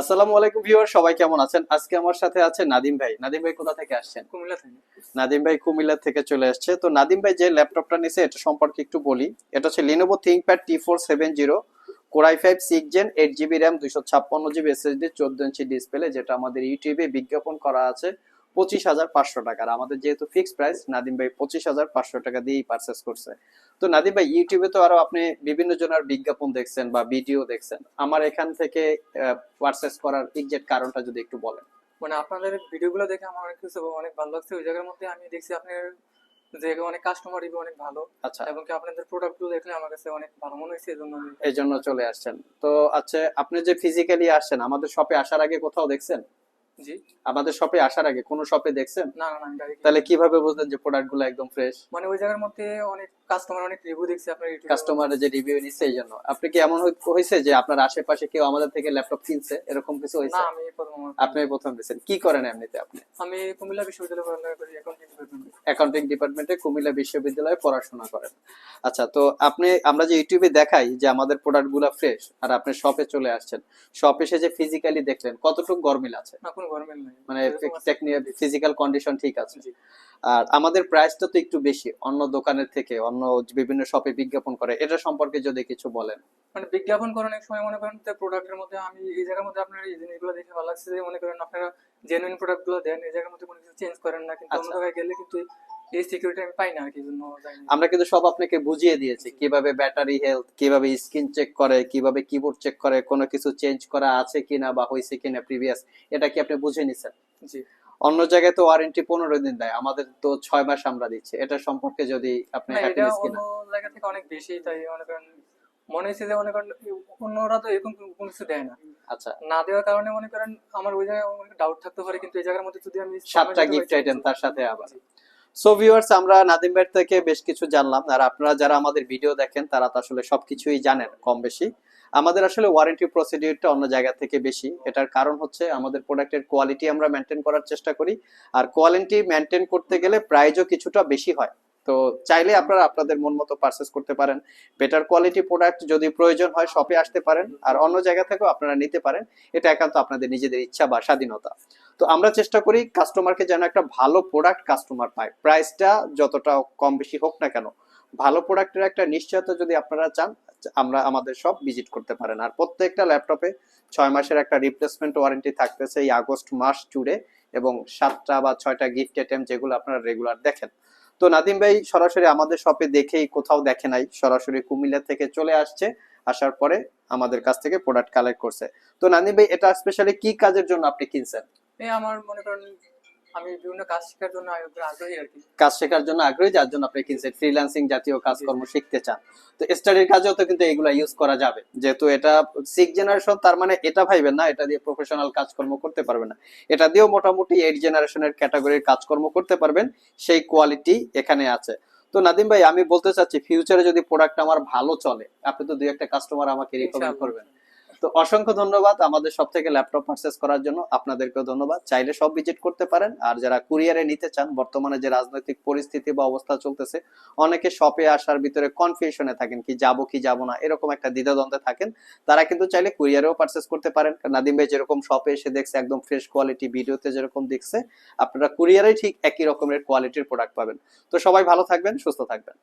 আসসালামু আলাইকুম ভিউয়ার সবাই কেমন আছেন? আজকে আমার সাথে আছে নাদিম ভাই। নাদিম ভাই কোথা থেকে আসছেন? কুমিল্লা থেকে। নাদিম ভাই কুমিল্লা থেকে চলে আসছে। তো নাদিম ভাই যে ল্যাপটপটা নিছে এটা সম্পর্কে একটু বলি। এটা হচ্ছে Lenovo ThinkPad T four seven zero core i five six gen eight GB RAM দুইশো ছাপ্পান্ন জিবি এসএসডি চোদ্দ ইঞ্চি ডিসপ্লে যেটা আমাদের ইউটিউবে বিজ্ঞাপন করা আছে। পঁচিশ হাজার পাঁচশো টাকার আমাদের যেহেতু ফিক্সড প্রাইস নাদিম ভাই পঁচিশ হাজার পাঁচশো টাকা দিয়েই পারচেস করছে। তো নাদিম ভাই ইউটিউবে তো আরও আপনি বিভিন্ন জনের বিজ্ঞাপন দেখছেন বা ভিডিও দেখছেন। আমার এখান থেকে পারচেস করার এক্সাক্ট কারণটা যদি একটু বলেন। মানে আপনাদের ভিডিওগুলো দেখে আমার অনেক কিছু অনেক ভালো লাগছে। ওই জায়গার মধ্যে আমি দেখছি আপনার যে অনেক কাস্টমার রিভিউ অনেক ভালো আচ্ছা। এবং কি আপনাদের প্রোডাক্টগুলো দেখলে আমার কাছে অনেক ভালো মনে হয়েছে এই জন্য আমি এই জন্য চলে আসছেন। তো আচ্ছা আপনি যে ফিজিক্যালি আসছেন আমাদের শপে আসার আগে কোথাও দেখছেন? জি। আমাদের শপে আসার আগে কোন শপে দেখছেন? না না না আমি তাহলে কীভাবে বুঝলেন যে প্রোডাক্টগুলো একদম ফ্রেশ মানে ওই জায়গার মধ্যে অনেক কাস্টমার অনেক রিভিউ দেখছে আপনার কাস্টমার যে রিভিউ নিচ্ছে এই জন্য। আপনি কি এমন হয়েছে যে আপনার আশেপাশে কেউ আমাদের থেকে ল্যাপটপ কিনছে? এরকম কিছু না হয়েছে আমি প্রথম আপনি প্রথম দিয়েছেন। কি করেন এমনিতে আপনি? আমি কুমিল্লা বিশ্ববিদ্যালয়ে করি। অ্যাকাউন্টিং ডিপার্টমেন্টে কুমিল্লা বিশ্ববিদ্যালয়ে পড়াশোনা করেন। আচ্ছা তো আপনি আমরা যে ইউটিউবে দেখাই যে আমাদের প্রোডাক্টগুলা ফ্রেশ আর আপনি শপে চলে আসছেন শপ এসে যে ফিজিক্যালি দেখলেন কতটুকু গরমিল আছে? না কোনো গভর্নমেন্ট নাই। মানে ফিজিক্যাল কন্ডিশন ঠিক আছে। আর আমাদের প্রাইসটা তো একটু বেশি অন্য দোকানের থেকে অন্য বিভিন্ন শপে বিজ্ঞাপন করে এটা সম্পর্কে যদি কিছু বলেন। মানে বিজ্ঞাপন করার অনেক সময় মনে করেন প্রোডাক্টের মধ্যে আমি এই জায়গার মধ্যে আপনার এই জিনিসগুলো দেখে ভালো লাগছে যে মনে করেন আপনারা জেনুইন প্রোডাক্টগুলো দেন এই জায়গার মধ্যে কোনো কিছু চেঞ্জ করেন না কিন্তু অন্য আচ্ছা। জায়গায় গেলে কিন্তু এই সিকিউরিটি আমি পাই না আর কি জন্য আমরা কিন্তু সব আপনাকে বুঝিয়ে দিয়েছি কীভাবে ব্যাটারি হেলথ কীভাবে স্ক্রিন চেক করে কীভাবে কিবোর্ড চেক করে কোনো কিছু চেঞ্জ করা আছে কিনা বা হয়েছে কিনা প্রিভিয়াস এটা কি আপনি বুঝে নিছেন? জি। অন্য জায়গায় তো ওয়ারেন্টি পনেরো দিন দেয় আমাদের তো ছয় মাস আমরা দিচ্ছি এটা সম্পর্কে যদি আপনি হ্যাপিনেস কিনা। জায়গা থেকে অনেক বেশি তাই মনে করেন মনে হয়েছে যে মনে করেন অন্যরা তো এরকম কোনো কিছু দেয় না। আচ্ছা। না দেওয়ার কারণে মনে করেন আমার ওই জায়গায় ডাউট থাকতে পারে কিন্তু এই জায়গার মধ্যে যদি আমি সাতটা গিফট আইটেম তার সাথে আবার। সো ভিউয়ার্স আমরা নাদিম থেকে বেশ কিছু জানলাম, আর আপনারা যারা আমাদের ভিডিও দেখেন, তারা তো আসলে সবকিছুই জানেন কম বেশি। আমাদের আসলে ওয়ারেন্টি প্রসিডিউরটা অন্য জায়গা থেকে বেশি। এটার কারণ হচ্ছে আমাদের প্রোডাক্টের কোয়ালিটি আমরা মেনটেন করার চেষ্টা করি, আর কোয়ালিটি মেনটেন করতে গেলে প্রাইজও কিছুটা বেশি হয়। তো চাইলে আপনারা আপনাদের মন মতো পারচেস করতে পারেন। বেটার কোয়ালিটি প্রোডাক্ট যদি প্রয়োজন হয় শপে আসতে পারেন, আর অন্য জায়গা থেকেও আপনারা নিতে পারেন। এটা একান্ত আপনাদের নিজেদের ইচ্ছা বা স্বাধীনতা। তো আমরা চেষ্টা করি কাস্টমারকে যেন একটা ভালো প্রোডাক্ট কাস্টমার পায়। প্রাইসটা যতটা কম বেশি হোক না কেন। ভালো প্রোডাক্টের একটা নিশ্চয়তা যদি আপনারা চান, আমরা আমাদের সব ভিজিট করতে পারেন। আর প্রত্যেকটা ল্যাপটপে ছয় মাসের একটা রিপ্লেসমেন্ট ওয়ারেন্টি থাকতেছে এই আগস্ট মাস জুড়ে এবং সাতটা বা ছয়টা গিফট আইটেম যেগুলো আপনারা রেগুলার দেখেন। তো নাদিম ভাই সরাসরি আমাদের শপে দেখেই কোথাও দেখে নাই, সরাসরি কুমিল্লা থেকে চলে আসছে, আসার পরে আমাদের কাছ থেকে প্রোডাক্ট কালেক্ট করছে। তো নাদিম ভাই, এটা স্পেশালি কি কাজের জন্য আপনি কিনছেন? এই আমার মনে করেন আমি বিভিন্ন কাজ শেখার জন্য আগ্রহী আর কি। কাজ শেখার জন্য আগ্রহী যার জন্য আপনি কিনছেন ফ্রিল্যান্সিং জাতীয় কাজকর্ম শিখতে চান। তো স্টাডির কাজেও তো কিন্তু এগুলা ইউজ করা যাবে। যেহেতু এটা সিক্স জেনারেশন তার মানে এটা ভাইবেন না এটা দিয়ে প্রফেশনাল কাজকর্ম করতে পারবেন না। এটা দিয়েও মোটামুটি এইট জেনারেশনের ক্যাটাগরির কাজকর্ম করতে পারবেন। সেই কোয়ালিটি এখানে আছে। তো নাদিম ভাই আমি বলতে চাচ্ছি ফিউচারে যদি প্রোডাক্ট আমার ভালো চলে আপনি তো দুই একটা কাস্টমার আমাকে রিকমেন্ড করবেন। তো অসংখ্য ধন্যবাদ আমাদের সব থেকে ল্যাপটপ পারচেস করার জন্য। আপনাদেরকেও ধন্যবাদ। চাইলে সব ভিজিট করতে পারেন। আর যারা কুরিয়ারে নিতে চান, বর্তমানে যে রাজনৈতিক পরিস্থিতি বা অবস্থা চলতেছে, অনেকে শপে আসার ভিতরে কনফিউশনে থাকেন কি যাব কি যাব না, এরকম একটা দ্বিধাদ্বন্দ্বে থাকেন। তারা কিন্তু চাইলে কুরিয়ারেও পারচেস করতে পারেন। নাদিম ভাই যেরকম শপে এসে দেখছে, একদম ফ্রেশ কোয়ালিটি ভিডিওতে যেরকম দেখছে, আপনারা কুরিয়ারে ঠিক একই রকমের কোয়ালিটির প্রোডাক্ট পাবেন। তো সবাই ভালো থাকবেন, সুস্থ থাকবেন।